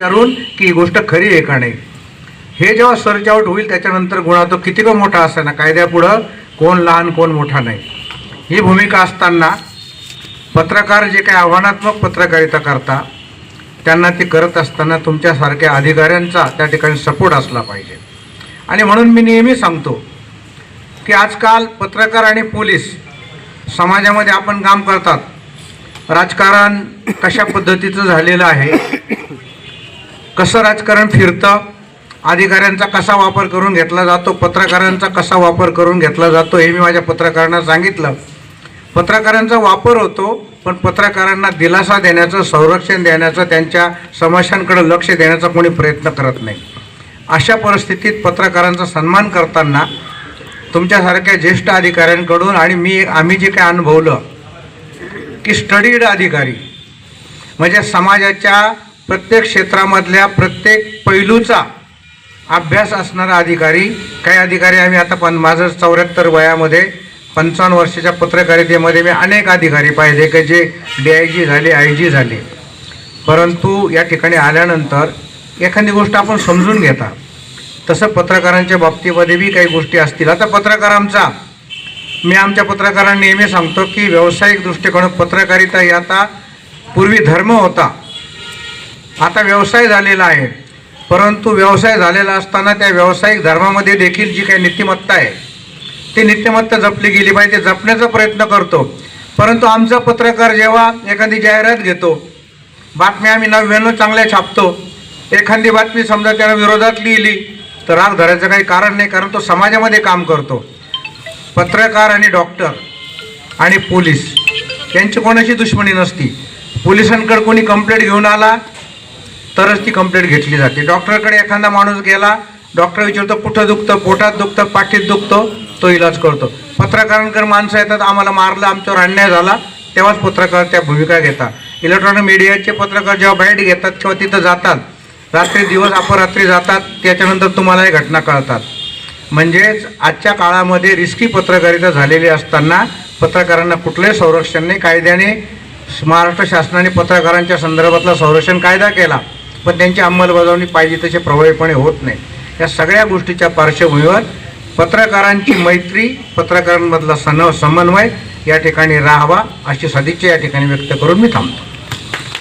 विचारून की ही गोष्ट खरी आहे का नाही? हे जेव्हा सर्च आउट होईल त्याच्यानंतर गुन्हा तो किती का मोठा असताना कायद्यापुढं कोण लहान कोण मोठा नाही. ही भूमिका असताना पत्रकार जे काही आव्हानात्मक पत्रकारिता करता त्यांना ते करत असताना तुमच्यासारख्या अधिकाऱ्यांचा त्या ठिकाणी सपोर्ट असला पाहिजे. आणि म्हणून मी नेहमी सांगतो की आजकाल पत्रकार आणि पोलीस समाजामध्ये आपण काम करतात. राजकारण कशा पद्धतीचं झालेलं आहे? कसं राजकारण फिरतं अधिकाऱ्यांचा कसा वापर करून घेतला जातो पत्रकारांचा कसा वापर करून घेतला जातो हे मी माझ्या पत्रकारांना सांगितलं. पत्रकारांचा वापर होतो पण पत्रकारांना दिलासा देण्याचं संरक्षण देण्याचं त्यांच्या समस्यांकडे लक्ष देण्याचा कोणी प्रयत्न करत नाही. अशा परिस्थितीत पत्रकारांचा सन्मान करताना तुमच्यासारख्या ज्येष्ठ अधिकाऱ्यांकडून आणि मी आम्ही जे काय अनुभवलं की स्टडीड अधिकारी म्हणजे समाजाच्या प्रत्येक क्षेत्रामधल्या प्रत्येक पैलूचा अभ्यास असणारा अधिकारी काही अधिकारी आम्ही आता पण माझं चौऱ्याहत्तर वयामध्ये पंचावन्न वर्षाच्या पत्रकारितेमध्ये मी अनेक अधिकारी पाहिले की जे डी आय जी झाले आय जी झाले. परंतु या ठिकाणी आल्यानंतर एखादी गोष्ट आपण समजून घेता. तसं पत्रकारांच्या बाबतीमध्ये बी काही गोष्टी असतील. आता पत्रकार आमचा मी आमच्या पत्रकारांना नेहमी सांगतो की व्यावसायिक दृष्टिकोन पत्रकारिता ही आता पूर्वी धर्म होता. आता व्यवसाय झालेला आहे. परंतु व्यवसाय झालेला असताना त्या व्यावसायिक धर्मामध्ये देखील जी काही नीतिमत्ता आहे ती नीतिमत्ता जपली गेली पाहिजे ते जपण्याचा प्रयत्न करतो. परंतु आमचा पत्रकार जेव्हा एखादी जाहिरात घेतो बातम्या आम्ही नव्यानं चांगल्या छापतो. एखादी बातमी समजा त्यानं विरोधात लिहिली तर राग धरायचं काही कारण नाही कारण तो समाजामध्ये काम करतो. पत्रकार आणि डॉक्टर आणि पोलीस यांची कोणाची दुश्मनी नसती. पोलिसांकडे कोणी कंप्लेंट घेऊन आला तरच ती कंप्लेंट घेतली जाते. डॉक्टरकडे एखादा माणूस गेला डॉक्टर विचारतो कुठं दुखतं? पोटात दुखतं? पाठीत दुखतं? तो इलाज करतो. पत्रकारांकडे माणसं येतात आम्हाला मारलं आमच्यावर अन्याय झाला तेव्हाच पत्रकार त्या भूमिका घेतात. इलेक्ट्रॉनिक मीडियाचे पत्रकार जेव्हा बाईट घेतात किंवा तिथं जातात. रात्री दिवस अपरात्री जातात. त्याच्यानंतर तुम्हाला हे घटना कळतात. म्हणजेच आजच्या काळामध्ये रिस्की पत्रकारिता झालेली असताना पत्रकारांना कुठलंही संरक्षण नाही. कायद्याने महाराष्ट्र शासनाने पत्रकारांच्या संदर्भातला संरक्षण कायदा केला. पण त्यांची अंमलबजावणी पाहिजे तसे प्रभावीपणे होत नाही. या सगळ्या गोष्टीच्या पार्श्वभूमीवर पत्रकारांची मैत्री पत्रकारांमधला सन समन्वय या ठिकाणी राहावा अशी सदिच्छा या ठिकाणी व्यक्त करून मी थांबतो.